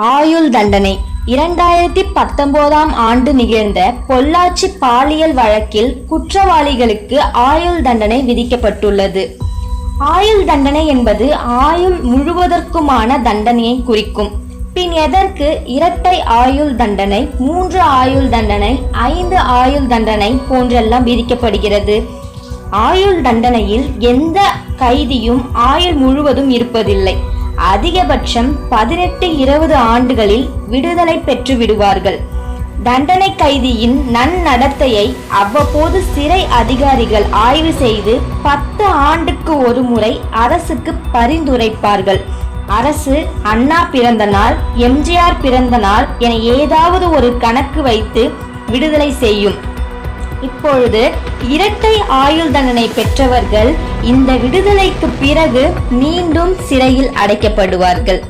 ஆயுள் தண்டனை. இரண்டாயிரத்தி பத்தொன்பதாம் ஆண்டு நிகழ்ந்த பொள்ளாச்சி பாலியல் வழக்கில் குற்றவாளிகளுக்கு ஆயுள் தண்டனை விதிக்கப்பட்டுள்ளது. ஆயுள் தண்டனை என்பது ஆயுள் முழுவதற்குமான தண்டனையை குறிக்கும். பின் எதற்கு இரட்டை ஆயுள் தண்டனை மூன்று ஆயுள் தண்டனை ஐந்து ஆயுள் தண்டனை போன்றெல்லாம் விதிக்கப்படுகிறது. ஆயுள் தண்டனையில் எந்த கைதியும் ஆயுள் முழுவதும் இருப்பதில்லை. அதிகபட்சம் பதினெட்டு இருபது ஆண்டுகளில் விடுதலை பெற்று விடுவார்கள். தண்டனை கைதியின் நன்னடத்தையை அவ்வப்போது சிறை அதிகாரிகள் ஆய்வு செய்து பத்து ஆண்டுக்கு ஒரு முறை அரசுக்கு பரிந்துரைப்பார்கள். அரசு அண்ணா பிறந்த நாள் எம்ஜிஆர் பிறந்த நாள் என ஏதாவது ஒரு கணக்கு வைத்து விடுதலை செய்யும். இப்பொழுது இரட்டை ஆயுள் தண்டனை பெற்றவர்கள் இந்த விடுதலைக்கு பிறகு மீண்டும் சிறையில் அடைக்கப்படுவார்கள்.